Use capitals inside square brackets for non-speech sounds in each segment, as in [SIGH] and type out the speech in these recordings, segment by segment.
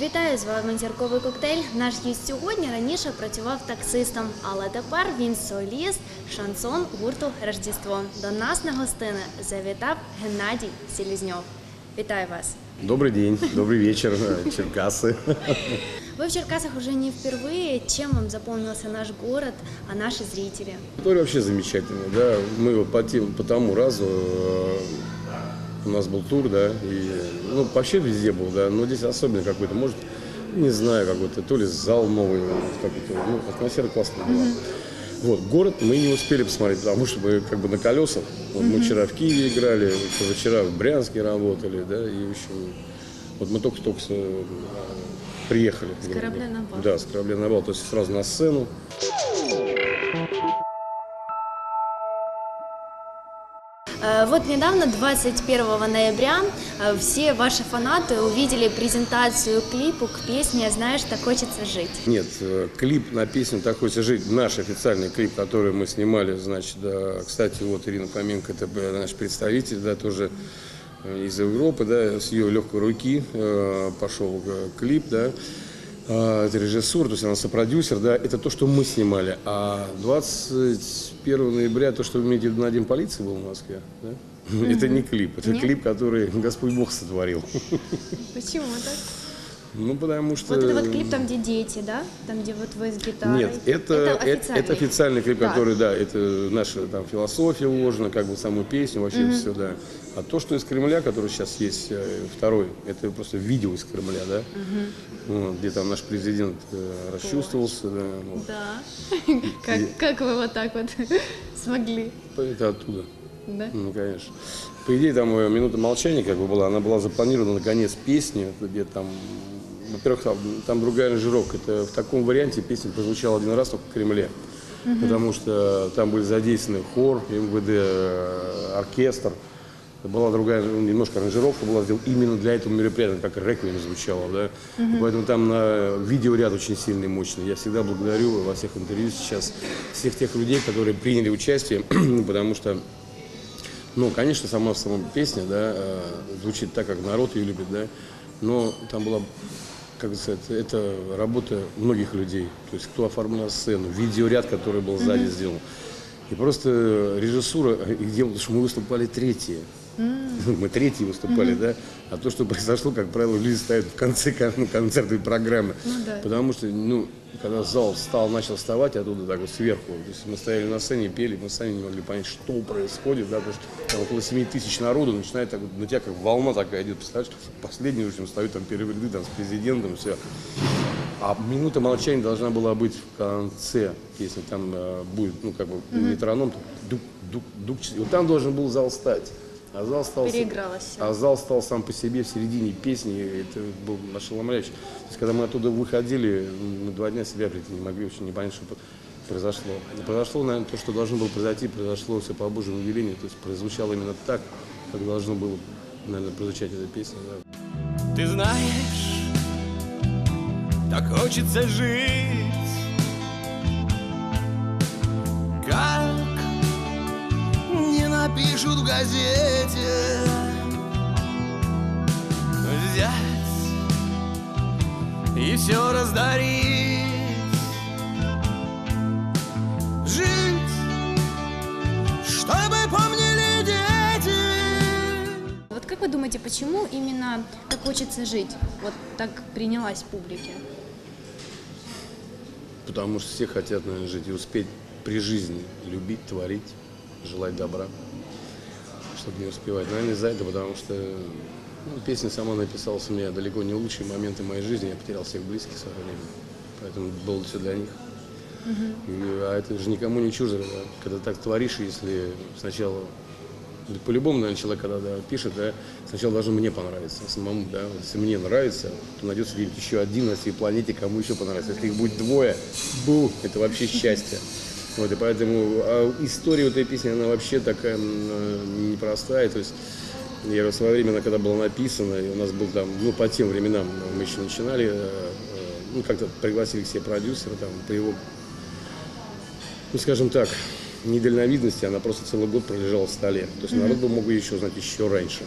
Вітаю з вами зірковий коктейль. Наш гість сьогодні раніше працював таксистом, але тепер він соліст шансон гурту Рождество. До нас на гостини завітав Геннадій Селізньов. Вітаю вас. Добрый день, добрый вечер, э, [LAUGHS] Черкасы. Вы в Черкасах уже не впервые. Чем вам запомнился наш город, а наши зрители? История вообще замечательная, да. Мы по, по тому разу э, у нас был тур, да, и ну вообще везде был, да, но здесь особенно какой-то, может, не знаю, какой-то, то ли зал новый, какой-то, ну, атмосфера классная была. Вот, город мы не успели посмотреть, потому что мы как бы на колесах. Вот мы вчера в Киеве играли, позавчера в Брянске работали, да, и еще вот мы только-только э, приехали. С корабля на бал. Да, с корабля на бал, то есть сразу на сцену. Э, Вот недавно, 21 ноября, э, все ваши фанаты увидели презентацию клипу к песне «Знаешь, так хочется жить». Нет, э, клип на песню «Так хочется жить», наш официальный клип, который мы снимали, значит, да, кстати, вот Ирина Фоменко, это наш представитель, да, тоже из Европы, да, с ее легкой руки э, пошел э, клип, да, А, это режиссер, то есть она сопродюсер, да, это то, что мы снимали. А 21 ноября, то, что вы имеете в виду на День полиции был в Москве, да? Это не клип, это Нет? клип, который Господь Бог сотворил. Почему так? Ну, потому что... Вот это вот клип там, где дети, да? Там, где вот вы с гитарой. Нет, это, это, официальный. это официальный клип, Да. который, да, это наша там философия уложена, как бы саму песню, вообще все, да. А то, что из Кремля, который сейчас есть э, второй, это просто видео из Кремля, да, Вот, где там наш президент э, расчувствовался, да, вот. Да. [LAUGHS] Как, как вы вот так вот [LAUGHS] смогли? это оттуда. Да? Ну, конечно. По идее, там э, минута молчания как бы была, она была запланирована на конец песни, это где там, во-первых, там, там другая аранжировка. Это в таком варианте песня прозвучала один раз только в Кремле, потому что там были задействованы хор, МВД, э, оркестр. Была другая, ну, немножко аранжировка была сделана именно для этого мероприятия, как реквием звучало, да. И Поэтому там на видеоряд очень сильный, мощный. Я всегда благодарю во всех интервью сейчас всех тех людей, которые приняли участие, [CLEARS THROAT] потому что ну, конечно, сама сама песня, да, э, звучит так, как народ ее любит, да, но там была, как сказать, это работа многих людей, то есть кто оформлял сцену, видеоряд, который был сзади сделан. И просто режиссура, дело, потому что мы выступали третьи. [LAUGHS] Мы третьи выступали, да. А то, что произошло, как правило, люди ставят в конце кон- ну, концертной программы. Ну да. Потому что, ну, когда зал встал, начал вставать оттуда так вот сверху, то есть мы стояли на сцене, пели, мы сами не могли понять, что происходит, да, потому что там около 7 тысяч народу начинает так вот, на тебя как волна такая идет, представляешь, последний, в общем, стоит там первые ряды, там, с президентом, все. А минута молчания должна была быть в конце песни, там э, будет, ну, как бы, метроном, дук, дук, дук, вот там должен был зал стать. А зал стал... Переигралось. А зал стал сам по себе в середине песни, это был ошеломляюще. То есть, когда мы оттуда выходили, мы два дня себя прийти не могли, очень непонятно, что произошло. Произошло, наверное, то, что должно было произойти, произошло все по Божьему велению, то есть прозвучало именно так, как должно было, наверное, прозвучать эта песня. да. Ты знаешь, так хочется жить, не напишут в газете. Взять и все раздарить, жить, чтобы помнили дети. Вот как вы думаете, почему именно так хочется жить? Вот так принялась публике. Потому что все хотят, наверное, жить и успеть при жизни любить, творить, желать добра, чтобы не успевать. Наверное, из-за этого, потому что ну, песня сама написалась у меня далеко не лучшие моменты моей жизни. Я потерял всех близких в свое время. Поэтому было все для них. И, а это же никому не чуждо, да. когда так творишь, если сначала по-любому, наверное, человек, когда да, пишет, да, сначала должно мне понравиться самому, да. Вот Если мне нравится, то найдется где-нибудь еще один на всей планете, кому еще понравится. Если их будет двое, бу, это вообще счастье. Вот, и поэтому а история этой песни, она вообще такая э, непростая. То есть я в свое время, она когда была написана, и у нас был там, ну, по тем временам мы еще начинали, э, ну, как-то пригласили все продюсеры, там, по его, ну, скажем так, недальновидности, она просто целый год пролежала в столе. То есть народ бы мог ее еще узнать еще раньше.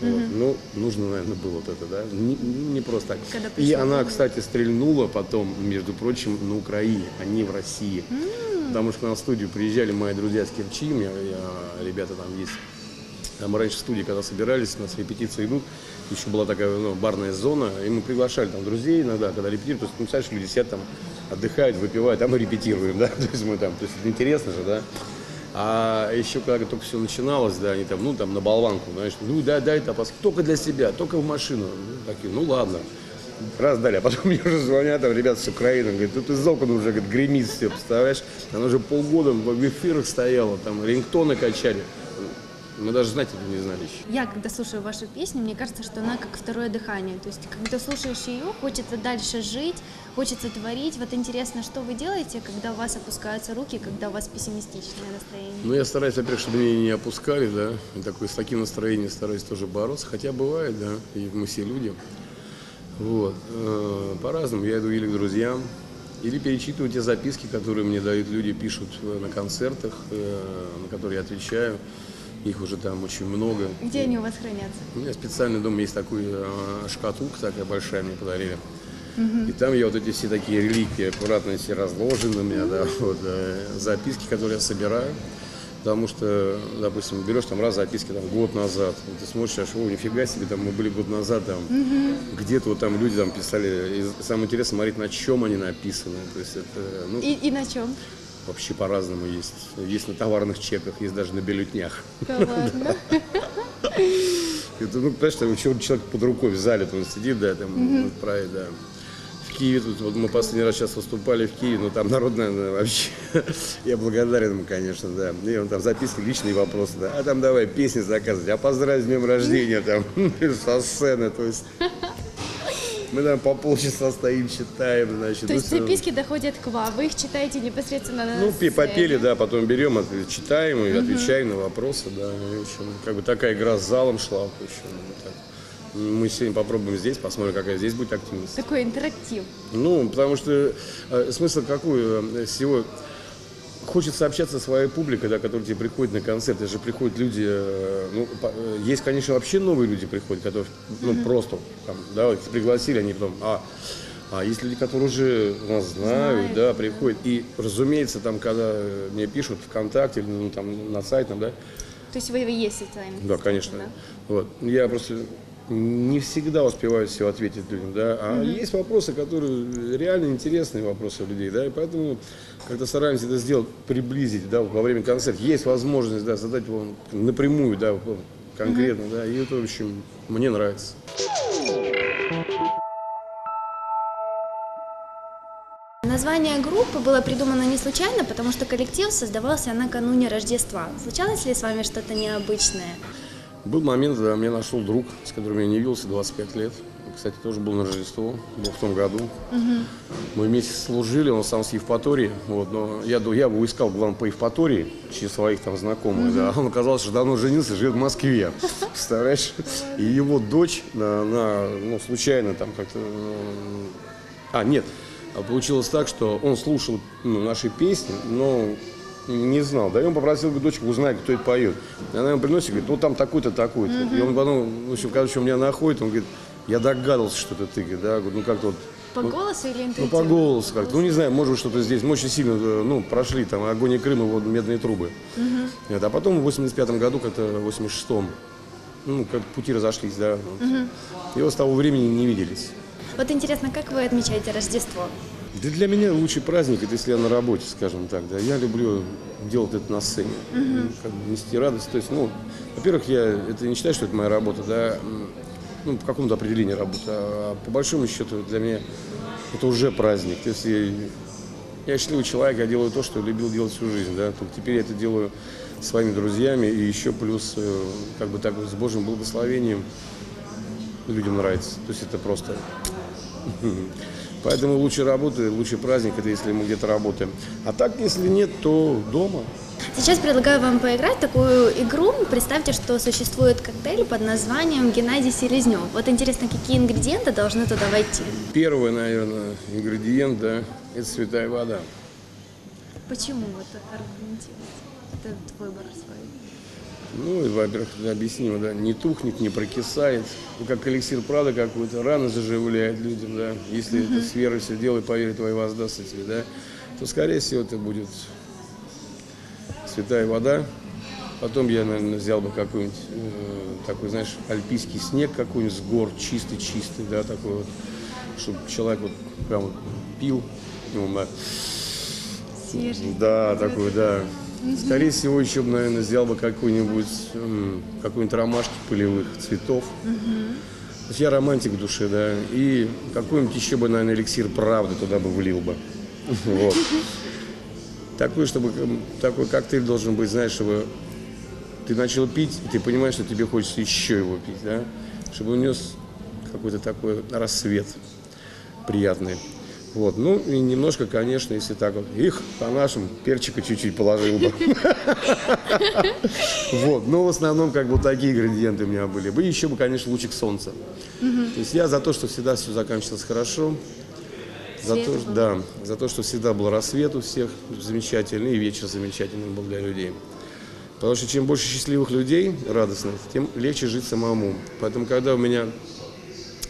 Вот. Ну, нужно, наверное, было вот это, да? Не, не просто так. Когда И она, кстати, стрельнула потом, между прочим, на Украине, а не в России. Потому что в студию приезжали мои друзья с Керчи, меня я- ребята там есть. Мы раньше в студии, когда собирались, у нас репетиции идут, еще была такая ну, барная зона, и мы приглашали там друзей иногда, когда репетируют, то есть, ну, представляешь, люди сидят там, отдыхают, выпивают, а мы репетируем, да, [LAUGHS] то есть мы там, то есть это интересно же, да. А еще когда только все начиналось, да, они там, ну, там, на болванку, знаешь, ну, дай, дай топас, только для себя, только в машину. Ну, такие, ну, ладно. Раз дали, а потом [LAUGHS] мне уже звонят, там, ребята с Украины, говорят, тут из окон уже, говорит, гремит все, представляешь? Она уже полгода в эфирах стояла, там, рингтоны качали. Мы даже знать это не знали еще. Я, когда слушаю вашу песню, мне кажется, что она как второе дыхание. То есть, когда слушаешь ее, хочется дальше жить, хочется творить. Вот интересно, что вы делаете, когда у вас опускаются руки, когда у вас пессимистичное настроение? Ну, я стараюсь, во-первых, чтобы меня не опускали, да, и такой, с таким настроением стараюсь тоже бороться, хотя бывает, да, и мы все люди. Вот, э, по-разному, я иду или к друзьям, или перечитываю те записки, которые мне дают люди, пишут э, на концертах, э, на которые я отвечаю, их уже там очень много. Где они у вас хранятся? У меня специальный дом есть такой шкатулка такая большая мне подарили. И там я вот эти все такие реликвии аккуратно все разложены у меня, да, вот, записки, которые я собираю. Потому что, допустим, берешь там раз записки там год назад, ты смотришь, аж, о, нифига себе, там мы были год назад, там где-то вот там люди там писали, и самое интересное смотреть, на чем они написаны. То есть это, ну, И, и на чем? вообще по-разному есть. Есть на товарных чеках, есть даже на бюллетнях. Да ладно. [LAUGHS] Это, ну, понимаешь, там еще человек под рукой в зале, он сидит, да, там, ну, правит, да. Киеве, тут, вот мы последний раз сейчас выступали в Киеве, ну, там народ, наверное, вообще, [LAUGHS] я благодарен ему, конечно, да. И он там записки, личные вопросы, да. А там давай песни заказывать, а поздравить с днем рождения, там, [LAUGHS] со сцены, то есть... Мы там по полчаса стоим, читаем, значит. То ну, есть записки доходят к вам, вы их читаете непосредственно на Ну, сцене? попели, да, потом берем, читаем и отвечаем на вопросы, да. И, в общем, как бы такая игра с залом шла. В общем, вот так. Мы сегодня попробуем здесь, посмотрим, какая здесь будет активность. Такой интерактив. Ну, потому что э, смысл какой э, всего? Хочется общаться со своей публикой, да, которая тебе приходит на концерт. Это же приходят люди, э, ну, э, есть, конечно, вообще новые люди приходят, которые, ну, просто, там, да, их пригласили, они потом, а, а есть люди, которые уже нас знают, Знают, да, приходят. И, разумеется, там, когда мне пишут ВКонтакте, или, ну, там, на сайте, там, да, То есть вы есть социальный да, конечно. да? Вот. Я просто не всегда успеваю все ответить людям, да. А есть вопросы, которые реально интересные вопросы у людей, да, и поэтому как-то стараемся это сделать, приблизить, да, во время концерта. Есть возможность, да, задать его напрямую, да, конкретно, да, и это, в общем, мне нравится. Название группы было придумано не случайно, потому что коллектив создавался накануне Рождества. Случалось ли с вами что-то необычное? Был момент, когда меня нашел друг, с которым я не виделся 25 лет. Кстати, тоже был на Рождество, был в том году. Мы вместе служили, он сам с Евпатории. Вот, но я, я его искал, главное, по Евпатории, через своих там знакомых. Да. Он оказался, что давно женился, живет в Москве. Представляешь? И его дочь, на, на, ну, случайно там как-то... м, А, нет, а получилось так, что он слушал ну, наши песни, но не знал. Да, и он попросил говорит, дочку узнать, кто это поет. И она ему приносит, говорит, ну там такой-то, такой-то. И он потом, в общем, короче, он меня находит, он говорит, я догадывался, что это ты. Говорит, да, говорю, ну как-то вот По голосу или ну, интуитивно? по голосу как-то. Ну, не знаю, может, что-то здесь. Мы очень сильно, э, ну, прошли там огонь и Крым, и вот медные трубы. Вот, а потом в 85 году, как-то в 86-м, ну, как пути разошлись, да. вот. И вот с того времени не виделись. Вот интересно, как вы отмечаете Рождество? Да для меня лучший праздник, это если я на работе, скажем так, да. Я люблю делать это на сцене, как бы нести радость. То есть, ну, во-первых, я это не считаю, что это моя работа, да, ну, по какому-то определению работа, а по большому счету для меня это уже праздник. То есть я, я счастливый человек, я делаю то, что любил делать всю жизнь, да. Только теперь я это делаю своими друзьями и еще плюс, э, как бы так, с Божьим благословением людям нравится. То есть это просто [LAUGHS] Поэтому лучшая работа, лучший праздник, это если мы где-то работаем. А так, если нет, то дома. Сейчас предлагаю вам поиграть в такую игру. Представьте, что существует коктейль под названием Геннадий Селезнев. Вот интересно, какие ингредиенты должны туда войти? Первый, наверное, ингредиент, да, это святая вода. Почему вот аргументировать этот выбор свой? Ну, и, во-первых, объяснимо, да, не тухнет, не прокисает. Ну, как эликсир правды какой-то, рано заживляет людям, да. Если это с верой все делай, поверь, твои воздастся тебе, да, то, скорее всего, это будет святая вода. Потом я, наверное, взял бы какой-нибудь э, такой, знаешь, альпийский снег какой-нибудь с гор, чистый-чистый, да, такой вот, чтобы человек вот прям вот пил, ну, да. Свежий. Да, такой, да. Скорее всего, еще бы, наверное, взял бы какую-нибудь, какую-нибудь ромашки полевых цветов. То есть я романтик в душе, да. И какой-нибудь еще бы, наверное, эликсир правды туда бы влил бы. [LAUGHS] Вот. Такой, чтобы такой коктейль должен быть, знаешь, чтобы ты начал пить, и ты понимаешь, что тебе хочется еще его пить, да? Чтобы унес какой-то такой рассвет приятный. Вот, ну и немножко, конечно, если так вот, их по-нашему перчика чуть-чуть положил бы. [LAUGHS] Вот, но в основном как бы такие ингредиенты у меня были. бы. Еще бы, конечно, лучик солнца. То есть я за то, что всегда все заканчивалось хорошо. За то, да, за то, что всегда был рассвет у всех замечательный, и вечер замечательный был для людей. Потому что чем больше счастливых людей, радостных, тем легче жить самому. Поэтому, когда у меня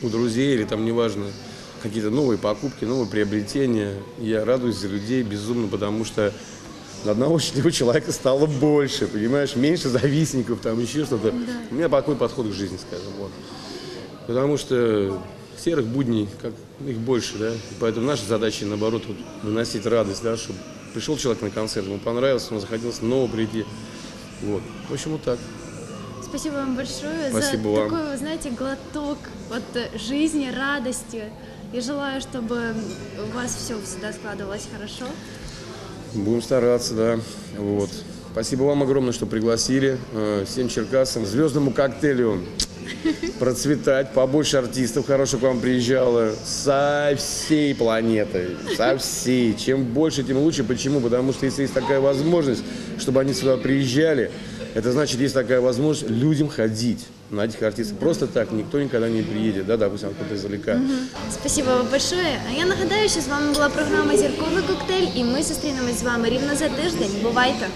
у друзей или там неважно, какие-то новые покупки, новые приобретения, я радуюсь за людей безумно, потому что одного [LAUGHS] счастливого человека стало больше, понимаешь, меньше завистников, там еще что-то. У меня такой подход к жизни, скажем, вот. Потому что серых будней, как их больше, да. И Поэтому наша задача, наоборот, вот, выносить радость, да, чтобы пришел человек на концерт, ему понравилось, ему захотелось снова прийти. Вот. В общем, вот так. Спасибо вам большое Спасибо за вам. такой, вы знаете, глоток вот э, жизни, радости. И желаю, чтобы у вас все всегда складывалось хорошо. Будем стараться, да. Вот. Спасибо вам огромное, что пригласили. Э, Всем черкасам, звездному коктейлю процветать, побольше артистов хороших к вам приезжало со всей планеты, со всей. Чем больше, тем лучше. Почему? Потому что если есть такая возможность, чтобы они сюда приезжали, это значит, есть такая возможность людям ходить на этих артистов. Просто так никто никогда не приедет, да, допустим, откуда издалека. Спасибо вам большое. А я нагадаю, що з вами була програма Зірковий коктейль, і ми зустрінемось з вами рівно за тиждень. Бувайте!